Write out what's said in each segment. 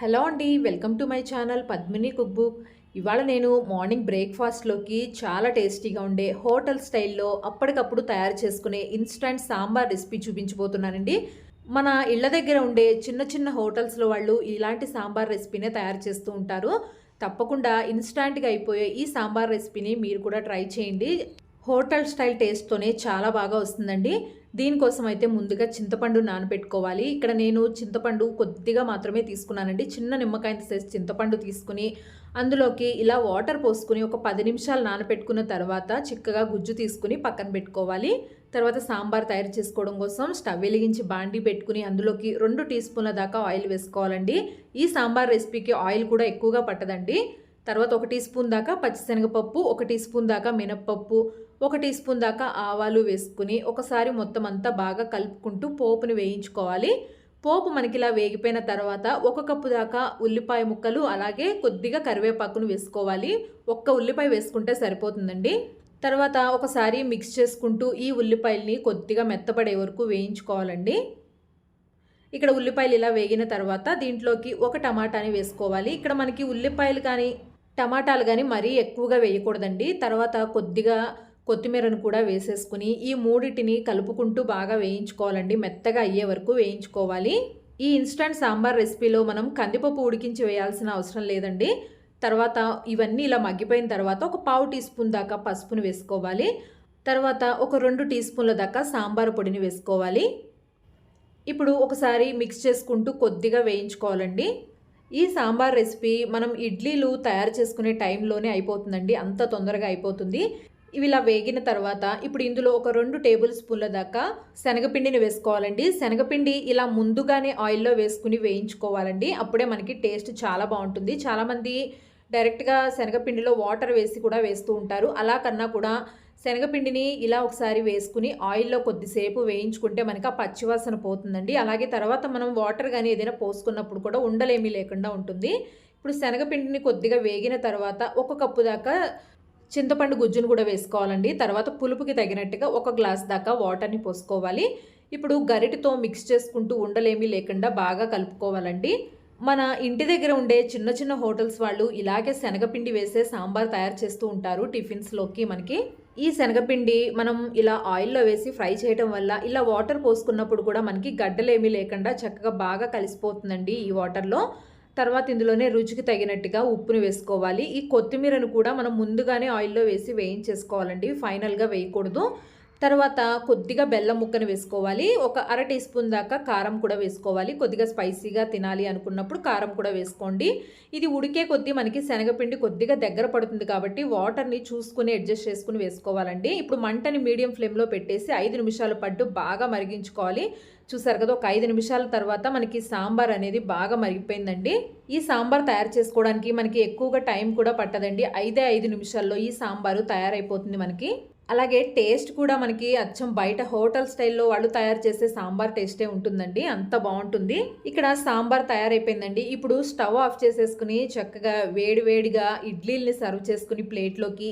Hello అండి welcome to my channel Padmini cookbook. ఇవాళ నేను మార్నింగ్ బ్రేక్ఫాస్ట్లోకి చాలా టేస్టీగా ఉండే హోటల్ స్టైల్లో అప్పటికప్పుడు తయారు చేసుకునే ఇన్స్టంట్ సాంబార్ రెసిపీ చూపించబోతున్నానండి. మన ఇళ్ళ దగ్గర ఉండే చిన్న చిన్న హోటల్స్లో వాళ్ళు ఇలాంటి సాంబార్ రెసిపీనే తయారు చేస్తూ ఉంటారు. తప్పకుండా ఇన్స్టాంట్గా అయిపోయే ఈ సాంబార్ రెసిపీని మీరు కూడా ట్రై చేయండి. హోటల్ స్టైల్ టేస్ట్తోనే చాలా బాగా వస్తుందండి. దీనికోసం అయితే ముందుగా చింతపండు నానబెట్టుకోవాలి ఇక్కడ నేను చింతపండు కొద్దిగా మాత్రమే తీసుకున్నానండి. చిన్న నిమ్మకాయంత సైజ్ చింతపండు తీసుకుని అందులోకి ఇలా వాటర్ పోసుకుని ఒక పది నిమిషాలు నానబెట్టుకున్న తర్వాత చిక్కగా గుజ్జు తీసుకుని పక్కన పెట్టుకోవాలి. తర్వాత సాంబార్ తయారు చేసుకోవడం కోసం స్టవ్ వెలిగించి బాండీ పెట్టుకుని అందులోకి రెండు టీ స్పూన్ల దాకా ఆయిల్ వేసుకోవాలండి. ఈ సాంబార్ రెసిపీకి ఆయిల్ కూడా ఎక్కువగా పట్టదండి. తర్వాత ఒక టీ స్పూన్ దాకా పచ్చిశనగపప్పు ఒక టీ స్పూన్ దాకా మినప్పప్పు ఒక టీ స్పూన్ దాకా ఆవాలు వేసుకుని ఒకసారి మొత్తం అంతా బాగా కలుపుకుంటూ పోపుని వేయించుకోవాలి. పోపు మనకి ఇలా వేగిపోయిన తర్వాత ఒక కప్పు దాకా ఉల్లిపాయ ముక్కలు అలాగే కొద్దిగా కరివేపాకును వేసుకోవాలి. ఒక్క ఉల్లిపాయ వేసుకుంటే సరిపోతుందండి. తర్వాత ఒకసారి మిక్స్ చేసుకుంటూ ఈ ఉల్లిపాయల్ని కొద్దిగా మెత్తపడే వరకు వేయించుకోవాలండి. ఇక్కడ ఉల్లిపాయలు ఇలా వేగిన తర్వాత దీంట్లోకి ఒక టమాటాని వేసుకోవాలి. ఇక్కడ మనకి ఉల్లిపాయలు కానీ టమాటాలు కానీ మరీ ఎక్కువగా వేయకూడదండి. తర్వాత కొద్దిగా కొత్తిమీరను కూడా వేసేసుకుని ఈ మూడిటిని కలుపుకుంటూ బాగా వేయించుకోవాలండి. మెత్తగా అయ్యే వరకు వేయించుకోవాలి. ఈ ఇన్స్టంట్ సాంబార్ రెసిపీలో మనం కందిపప్పు ఉడికించి వేయాల్సిన అవసరం లేదండి. తర్వాత ఇవన్నీ ఇలా మగ్గిపోయిన తర్వాత ఒక పావు టీ స్పూన్ దాకా పసుపును వేసుకోవాలి. తర్వాత ఒక రెండు టీ స్పూన్ల దాకా సాంబార్ పొడిని వేసుకోవాలి. ఇప్పుడు ఒకసారి మిక్స్ చేసుకుంటూ కొద్దిగా వేయించుకోవాలండి. ఈ సాంబార్ రెసిపీ మనం ఇడ్లీలు తయారు చేసుకునే టైంలోనే అయిపోతుందండి. అంత తొందరగా అయిపోతుంది. ఇవి ఇలా వేగిన తర్వాత ఇప్పుడు ఇందులో ఒక రెండు టేబుల్ స్పూన్ల దాకా శనగపిండిని వేసుకోవాలండి. శనగపిండి ఇలా ముందుగానే ఆయిల్లో వేసుకుని వేయించుకోవాలండి. అప్పుడే మనకి టేస్ట్ చాలా బాగుంటుంది. చాలామంది డైరెక్ట్గా శనగపిండిలో వాటర్ వేసి కూడా వేస్తూ ఉంటారు. అలా కన్నా కూడా శనగపిండిని ఇలా ఒకసారి వేసుకుని ఆయిల్లో కొద్దిసేపు వేయించుకుంటే మనకి ఆ పచ్చివాసన పోతుందండి. అలాగే తర్వాత మనం వాటర్ కానీ ఏదైనా పోసుకున్నప్పుడు కూడా ఉండలేమీ లేకుండా ఉంటుంది. ఇప్పుడు శనగపిండిని కొద్దిగా వేగిన తర్వాత ఒక కప్పు దాకా చింతపండు గుజ్జును కూడా వేసుకోవాలండి. తర్వాత పులుపుకి తగినట్టుగా ఒక గ్లాస్ దాకా వాటర్ని పోసుకోవాలి. ఇప్పుడు గరిటితో మిక్స్ చేసుకుంటూ ఉండలేమీ లేకుండా బాగా కలుపుకోవాలండి. మన ఇంటి దగ్గర ఉండే చిన్న చిన్న హోటల్స్ వాళ్ళు ఇలాగే శనగపిండి వేసే సాంబార్ తయారు చేస్తూ ఉంటారు టిఫిన్స్లోకి మనకి. ఈ శనగపిండి మనం ఇలా ఆయిల్లో వేసి ఫ్రై చేయడం వల్ల ఇలా వాటర్ పోసుకున్నప్పుడు కూడా మనకి గడ్డలేమీ లేకుండా చక్కగా బాగా కలిసిపోతుందండి ఈ వాటర్లో. తర్వాత ఇందులోనే రుచికి తగినట్టుగా ఉప్పుని వేసుకోవాలి. ఈ కొత్తిమీరను కూడా మనం ముందుగానే ఆయిల్లో వేసి వేయించేసుకోవాలండి. ఫైనల్గా వేయకూడదు. తర్వాత కొద్దిగా బెల్లం ముక్కను వేసుకోవాలి. ఒక అర టీ స్పూన్ దాకా కారం కూడా వేసుకోవాలి. కొద్దిగా స్పైసీగా తినాలి అనుకున్నప్పుడు కారం కూడా వేసుకోండి. ఇది ఉడికే కొద్దీ మనకి శనగపిండి కొద్దిగా దగ్గర పడుతుంది కాబట్టి వాటర్ని చూసుకుని అడ్జస్ట్ చేసుకుని వేసుకోవాలండి. ఇప్పుడు మంటని మీడియం ఫ్లేమ్లో పెట్టేసి ఐదు నిమిషాల పాటు బాగా మరిగించుకోవాలి. చూసారు కదా ఒక ఐదు నిమిషాల తర్వాత మనకి సాంబార్ అనేది బాగా మరిగిపోయిందండి. ఈ సాంబార్ తయారు చేసుకోవడానికి మనకి ఎక్కువగా టైం కూడా పట్టదండి. ఐదే ఐదు నిమిషాల్లో ఈ సాంబారు తయారైపోతుంది మనకి. అలాగే టేస్ట్ కూడా మనకి అచ్చం బయట హోటల్ స్టైల్లో వాళ్ళు తయారు చేసే సాంబార్ టేస్టే ఉంటుందండి. అంత బాగుంటుంది. ఇక్కడ సాంబార్ తయారైపోయిందండి. ఇప్పుడు స్టవ్ ఆఫ్ చేసేసుకుని చక్కగా వేడి వేడిగా ఇడ్లీల్ని సర్వ్ చేసుకుని ప్లేట్లోకి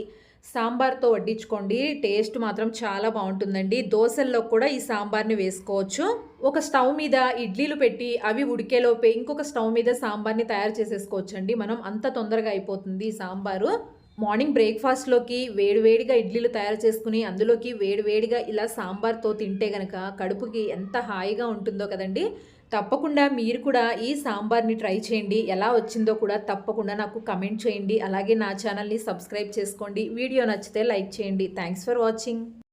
సాంబార్తో వడ్డించుకోండి. టేస్ట్ మాత్రం చాలా బాగుంటుందండి. దోశల్లో కూడా ఈ సాంబార్ని వేసుకోవచ్చు. ఒక స్టవ్ మీద ఇడ్లీలు పెట్టి అవి ఉడికేలోపే ఇంకొక స్టవ్ మీద సాంబార్ని తయారు చేసేసుకోవచ్చండి. మనం అంత తొందరగా అయిపోతుంది ఈ సాంబారు. మార్నింగ్ బ్రేక్ఫాస్ట్లోకి వేడివేడిగా ఇడ్లీలు తయారు చేసుకుని అందులోకి వేడివేడిగా ఇలా సాంబార్తో తింటే గనక కడుపుకి ఎంత హాయిగా ఉంటుందో కదండి. తప్పకుండా మీరు కూడా ఈ సాంబార్ని ట్రై చేయండి. ఎలా వచ్చిందో కూడా తప్పకుండా నాకు కమెంట్ చేయండి. అలాగే నా ఛానల్ని సబ్స్క్రైబ్ చేసుకోండి. వీడియో నచ్చితే లైక్ చేయండి. Thanks for watching.